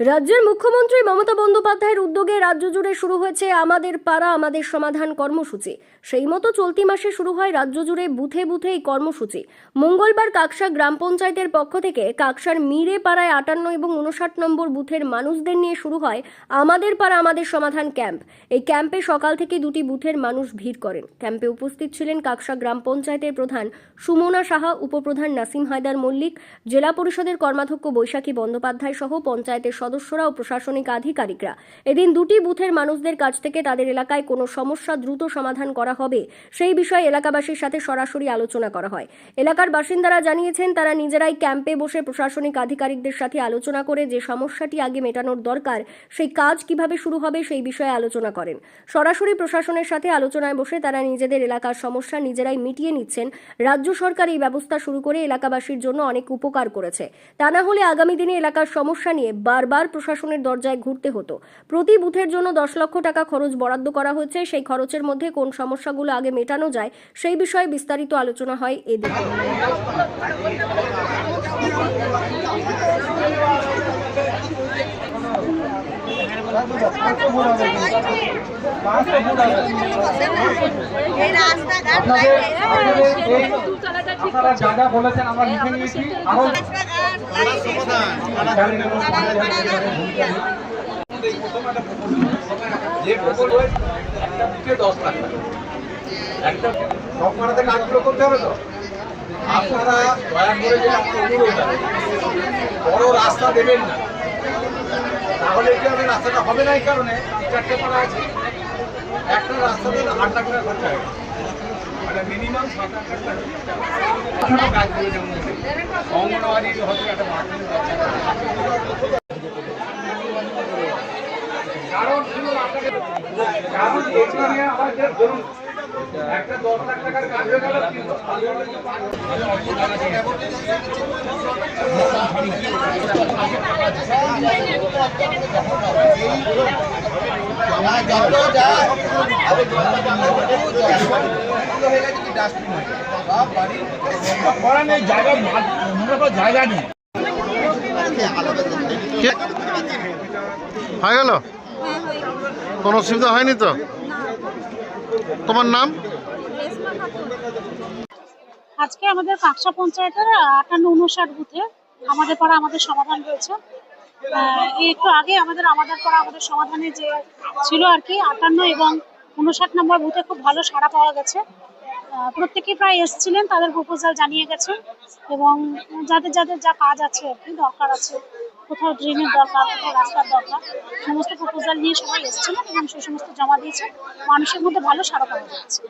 রাজ্যের মুখ্যমন্ত্রী মমতা বন্দ্যোপাধ্যায়ের উদ্যোগে রাজ্য জুড়ে শুরু হয়েছে আমাদের পাড়া, আমাদের সমাধান কর্মসূচি। সেই মতো চলতি মাসে শুরু হয় রাজ্য জুড়ে বুথে বুথে এই কর্মসূচি। মঙ্গলবার কাকসা গ্রাম পঞ্চায়েতের পক্ষ থেকে কাকসার মিরে পাড়ায় আটান্ন এবং উনষাট নম্বর বুথের মানুষদের নিয়ে শুরু হয় আমাদের পাড়া, আমাদের সমাধান ক্যাম্প। এই ক্যাম্পে সকাল থেকে দুটি বুথের মানুষ ভিড় করেন। ক্যাম্পে উপস্থিত ছিলেন কাকসা গ্রাম পঞ্চায়েতের প্রধান সুমনা সাহা, উপপ্রধান নাসিম হায়দার মল্লিক, জেলা পরিষদের কর্মাধ্যক্ষ বৈশাখী বন্দ্যোপাধ্যায় সহ পঞ্চায়েতের সদস্যরা ও প্রশাসনিক আধিকারিকরা। এদিন দুটি বুথের মানুষদের কাছ থেকে তাদের এলাকায় কোনো সমস্যা দ্রুত সমাধান করা হবে, সেই বিষয়ে এলাকাবাসীর সাথে সরাসরি আলোচনা করা হয়। এলাকার বাসিন্দারা জানিয়েছেন, তারা নিজেরাই ক্যাম্পে বসে প্রশাসনিক আধিকারিকদের সাথে আলোচনা করে যে সমস্যাটি আগে মেটানোর দরকার, সেই কাজ কীভাবে শুরু হবে সেই বিষয়ে আলোচনা করেন। সরাসরি প্রশাসনের সাথে আলোচনায় বসে তারা নিজেদের এলাকার সমস্যা নিজেরাই মিটিয়ে নিচ্ছেন। রাজ্য সরকার এই ব্যবস্থা শুরু করে এলাকাবাসীর জন্য অনেক উপকার করেছে। তা না হলে আগামী দিনে এলাকার সমস্যা নিয়ে বারবার প্রশাসনের দরজায় ঘুরতে হতো। প্রতি বুথের জন্য দশ লক্ষ টাকা খরচ বরাদ্দ করা হয়েছে। সেই খরচের মধ্যে কোন সমস্যাগুলো আগে মেটানো যায় সেই বিষয়ে বিস্তারিত আলোচনা হয় এই আপনারা বলেছেন আমরা লিখে নিয়েছি আরও একটা করতে হবে আপনারা দয়া করে যে একটা অনুরোধ বড় রাস্তা দেবেন না। তাহলে কি হবে রাস্তাটা হবে না এই কারণে? চারটে পাড়া আছে। একটা রাস্তাতে আট লাখ টাকা খরচা মানে মিনিমাম একটা দশ লাখ টাকার কাজ হয়ে গেল হয়ে গেল? কোনো অসুবিধা হয়নি তো? তোমার নাম? আজকে আমাদের কাকসা পঞ্চায়েতের আটান্ন উনষাট বুথে আমাদের পাড়া আমাদের সমাধান রয়েছে। একটু আগে আমাদের আমাদের করা আমাদের সমাধানে যে ছিল আর কি আটান্ন এবং উনষাট নম্বর বুথে খুব ভালো সাড়া পাওয়া গেছে। আহ, প্রত্যেকেই প্রায় এসেছিলেন তাদের প্রপোজাল জানিয়ে গেছেন এবং যাদের যাদের যা কাজ আছে আর কি দরকার আছে কোথাও ড্রেনের দরকার কোথাও রাস্তার দরকার সমস্ত প্রপোজাল নিয়ে সবাই এসেছিলেন এবং সেই সমস্ত জমা দিয়েছে মানুষের মধ্যে ভালো সাড়া পাওয়া যাচ্ছে।